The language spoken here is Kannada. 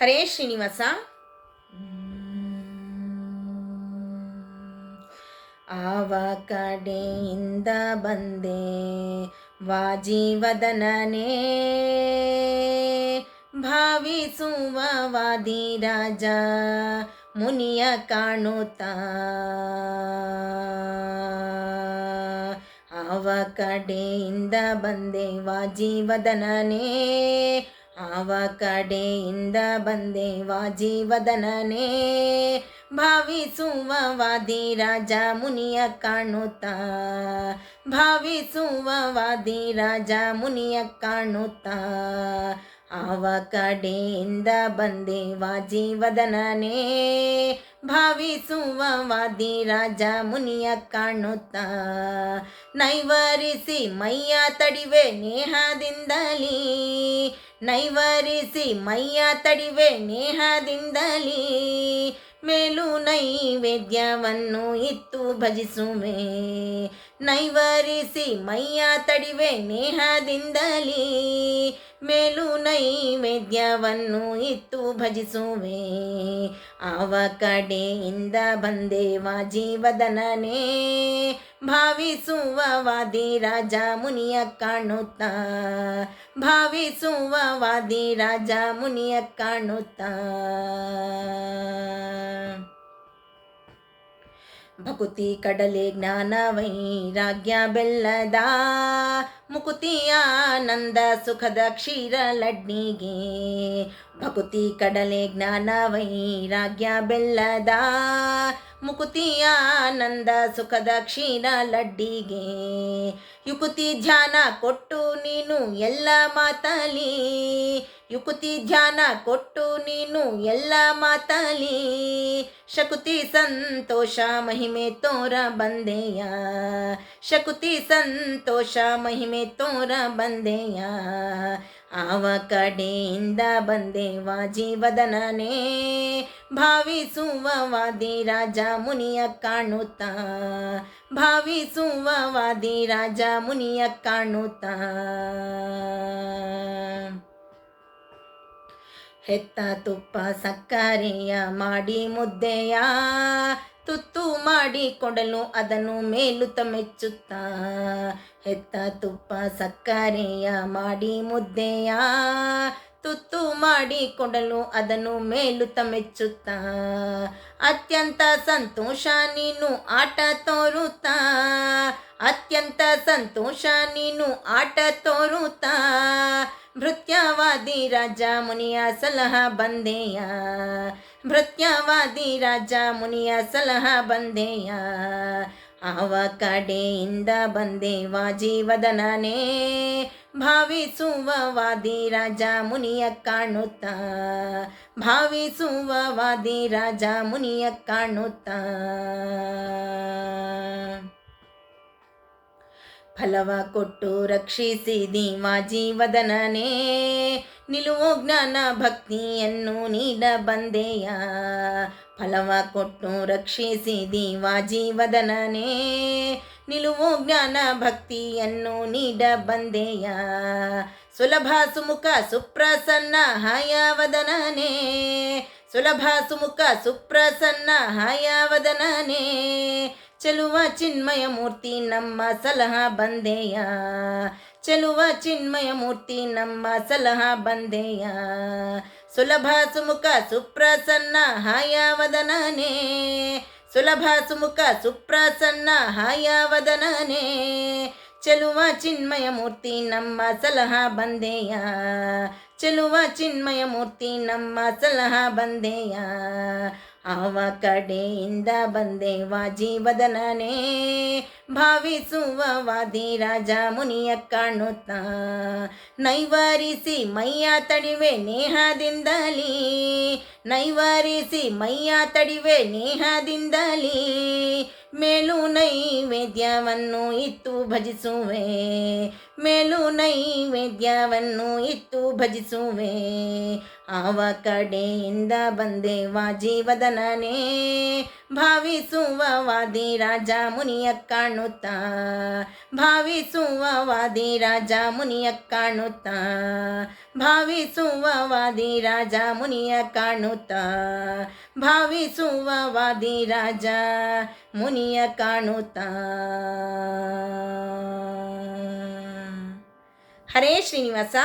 ಹರೇ ಶ್ರೀನಿವಾಸ. ಆವ ಕಡೆಯಿಂದ ಬಂದೆ ವಾಜೀವದನೇ ಭಾವಿಸುವ ವಾದಿರಾಜ ಮುನಿಯ ಕಾಣುತ್ತಾ. ಆವ ಕಡೆಯಿಂದ ಬಂದೆ ವಾಜಿವದನನೇ ಆವ ಕಡೆಯಿಂದ ಬಂದೆ ವಾಜಿವದನನೇ ಭಾವಿಸುವ ವಾದಿ ರಾಜ ಮುನಿಯ ಕಾಣುತ್ತಾ. ಭಾವಿಸುವ ವಾದಿ ರಾಜ ಮುನಿಯ ಕಾಣುತ್ತಾ. ಆವ ಕಡೆಯಿಂದ ಬಂದೆ ವಾಜಿವದನನೇ ಭಾವಿಸುವ ವಾದಿ ರಾಜ ಮುನಿಯ ಕಾಣುತ್ತ. ನೈವರಿಸಿ ಮೈಯ ತಡಿವೆ ನೇಹದಿಂದಲೀ. ನೈವರಿಸಿ ಮೈಯ ತಡಿವೆ ನೇಹದಿಂದಲೀ. ಮೇಲು ನೈವೇದ್ಯವನ್ನು ಇತ್ತು ಭಜಿಸುವೆ. ನೈವರಿಸಿ ಮೈಯ ತಡಿವೆ ನೇಹದಿಂದಲೀ. ಮೇಲು ನೈವೇದ್ಯವನ್ನು ಇತ್ತು ಭಜಿಸುವೆ. ಆವ ಕಡೆಯಿಂದ ಬಂದೇವ ಜೀವದನನೇ. ಭಾವಿಸುವ ವಾದಿರಾಜ ಮುನಿಯ ಕಾಣುತ್ತ. ಭಾವಿಸುವ ವಾದಿರಾಜ ಮುನಿಯ ಕಾಣುತ್ತಾ. ಭಕುತಿ ಕಡಲೆ ಜ್ಞಾನ ವೈರಾಗ್ಯ ಬೆಲ್ಲದ ಮುಕುತಿಯ ಆನಂದ ಸುಖದ ಕ್ಷೀರ ಲಡ್ನಿಗೆ. ಭಕುತಿ ಕಡಲೆ ಜ್ಞಾನ ವೈರಾಗ್ಯ ಬೆಲ್ಲದ ಮುಕುತಿಯ ಆನಂದ ಸುಖದ ಕ್ಷೀರ ಲಡ್ಡಿಗೆ. ಯುಕುತಿ ಧ್ಯಾನ ಕೊಟ್ಟು ನೀನು ಎಲ್ಲ ಮಾತಲಿ ಯುಕುತಿ ಧ್ಯಾನ ಕೊಟ್ಟು ನೀನು ಎಲ್ಲ ಮಾತಲಿ. ಶಕುತಿ ಸಂತೋಷ ಮಹಿಮೆ ತೋರ ಬಂದೆಯ. ಶಕುತಿ ಸಂತೋಷ ಮಹಿಮೆ ತೋರ ಬಂದೆಯ. ಆವ ಕಡೆಯಿಂದ ಬಂದೆ ವಾಜಿವದನನೇ ಭಾವಿಸುವ ವಾದಿರಾಜ ಮುನಿಯ ಕಾಣುತ್ತ. ಭಾವಿಸುವ ವಾದಿರಾಜ ಮುನಿಯ ಕಾಣುತ್ತಾ. ಹೆತ್ತ ತುಪ್ಪ ಸಕ್ಕರೆಯ ಮಾಡಿ ಮುದ್ದೆಯ ತುತ್ತು ಮಾಡಿ ಕೊಡಲು ಅದನ್ನು ಮೇಲುತ ಮೆಚ್ಚುತ್ತಾ. ಹೆತ್ತ ತುಪ್ಪ ಸಕ್ಕರೆಯ ಮಾಡಿ ಮುದ್ದೆಯ ತುತ್ತು ಮಾಡಿ ಕೊಡಲು ಅದನ್ನು ಮೇಲುತ ಮೆಚ್ಚುತ್ತಾ. ಅತ್ಯಂತ ಸಂತೋಷ ನೀನು, ಆಟ ತೋರುತ್ತಾ. ಅತ್ಯಂತ ಸಂತೋಷ ನೀನು, ಆಟ ತೋರುತ್ತಾ. ಭೃತ್ಯವಾದಿ ರಾಜ ಮುನಿಯ ಸಲಹ ಬಂದೆಯ. ಭೃತ್ಯವಾದಿ ರಾಜ ಮುನಿಯ ಸಲಹ ಬಂದೆಯ. ಆವ ಕಡೆಯಿಂದ ಬಂದೆ ವಾಜಿವದನನೇ ಭಾವಿಸುವ ವಾದಿ ರಾಜ ಮುನಿಯ ಕಾಣುತ್ತ. ಭಾವಿಸುವ ವಾದಿ ರಾಜ ಮುನಿಯ ಕಾಣುತ್ತಾ. ಫಲವ ಕೊಟ್ಟು ರಕ್ಷಿಸಿದಿ ಜೀವದನನೇ. ನಿಲುವು ಜ್ಞಾನ ಭಕ್ತಿಯನ್ನು ನೀಡ ಬಂದೆಯ. ಫಲವ ಕೊಟ್ಟು ರಕ್ಷಿಸಿದಿ ಜೀವದನನೇ. ನಿಲುವು ಜ್ಞಾನ ಭಕ್ತಿಯನ್ನು ನೀಡ ಬಂದೆಯ. ಸುಲಭ ಸುಮುಖ ಸುಪ್ರಸನ್ನ ಹಾಯವದನನೇ. ಸುಲಭ ಸುಮುಖ ಸುಪ್ರಸನ್ನ ಹಾಯವದನನೇ. ಚೆಲುವ ಚಿನ್ಮಯ ಮೂರ್ತಿ ನಮ್ಮ ಸಲಹ ಬಂದೆಯ? ಚೆಲುವ ಚಿನ್ಮಯ ಮೂರ್ತಿ ನಮ್ಮ ಸಲಹ ಬಂದೆಯ? ಸುಲಭ ಸುಮುಖ ಸುಪ್ರಸನ್ನ ಹಾಯಾವದನೇ ಸುಲಭ ಸುಮುಖ ಸುಪ್ರಸನ್ನ ಹಾಯವದನನೇ. ಚೆಲುವ ಚಿನ್ಮಯ ಮೂರ್ತಿ ನಮ್ಮ ಸಲಹಾ ಬಂದೆಯ. ಚೆಲುವ ಚಿನ್ಮಯ ಮೂರ್ತಿ ನಮ್ಮ ಸಲಹಾ ಬಂದೆಯ. ಅವ ಕಡೆಯಿಂದ ಬಂದೆ ಜೀವದನೇ ಭಾವಿಸುವ ವಾದಿ ರಾಜ ಮುನಿಯ ಕಾಣುತ್ತ. ನೈವಾರಿಸಿ ಮೈಯ ತಡಿವೆ ನೇಹದಿಂದಲೀ. ನೈವಾರಿಸಿ ಮೈಯ ತಡಿವೆ ನೇಹದಿಂದಲೀ. ನೈವೇದ್ಯವನ್ನು ಇತ್ತು ಭಜಿಸುವೆ. ಮೇಲು ನೈವೇದ್ಯವನ್ನು ಇತ್ತು ಭಜಿಸುವೆ. ಆವ ಕಡೆಯಿಂದ ಬಂದೆ ವಾಜೀವದನನೇ ಭಾವಿಸುವ ವಾದಿ ರಾಜ ಮುನಿಯ ಕಾಣುತ್ತಾ. ಭಾವಿಸುವ ವಾದಿ ರಾಜ ಮುನಿಯ ಕಾಣುತ್ತಾ. ಭಾವಿಸುವ ವಾದಿ ರಾಜ ಮುನಿಯ ಕಾಣುತ್ತಾ. ಭಾವಿಸುವ ವಾದಿ ರಾಜ ಮುನಿಯ ಕಾಣುತ್ತಾ. ಹರೇ ಶ್ರೀನಿವಾಸ